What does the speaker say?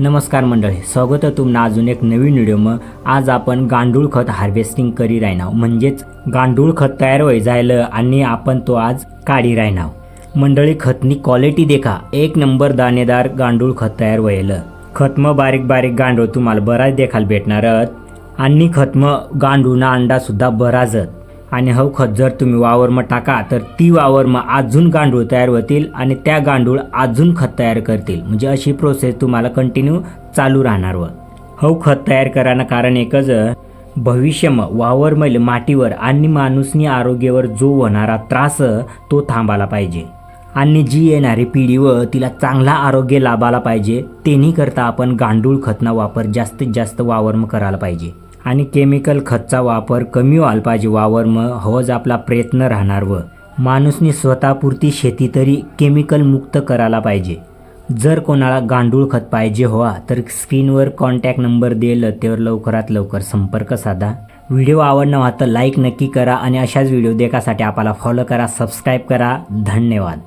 नमस्कार मंडळी स्वागत आहे तुम्हाला अजून एक नवीन व्हिडिओ आज आपण गांडूळ खत हार्वेस्टिंग करी राहणार म्हणजेच गांडूळ खत तयार होई जायलं आणि आपण तो आज काढी राहणार मंडळी खतनी क्वालिटी देखा. एक नंबर दाणेदार गांडूळ खत तयार व्हायलं खतम बारीक बारीक गांडूळ तुम्हाला बराच देखायला भेटणार. आणि खतम गांडूळना अंडासुद्धा बराच बराजत आणि हो खत जर तुम्ही वावरमा टाका तर ती वावरमा अजून गांडूळ तयार होतील आणि त्या गांडूळ अजून खत तयार करतील. म्हणजे अशी प्रोसेस तुम्हाला कंटिन्यू चालू राहणार व. हो खत तयार करायला कारण एकच भविष्यम वावरमैल मातीवर आणि माणूसनी आरोग्यावर जो होणारा त्रास तो थांबायला पाहिजे. आणि जी येणारी पिढी व तिला चांगला आरोग्य लाभाला पाहिजे तेनी करता आपण गांडूळ खतना वापर जास्तीत जास्त वावरम करायला पाहिजे. आणि केमिकल खतचा वापर कमी व्हायला पाहिजे वावर मग हवज आपला प्रयत्न राहणार व. माणूसनी स्वतःपुरती शेती तरी केमिकल मुक्त करायला पाहिजे. जर कोणाला गांडूळ खत पाहिजे हवा तर स्क्रीनवर कॉन्टॅक्ट नंबर दिलं त्यावर लवकरात लवकर संपर्क साधा. व्हिडिओ आवडणं तर लाईक नक्की करा आणि अशाच व्हिडिओ देखासाठी आपल्याला फॉलो करा सबस्क्राईब करा. धन्यवाद.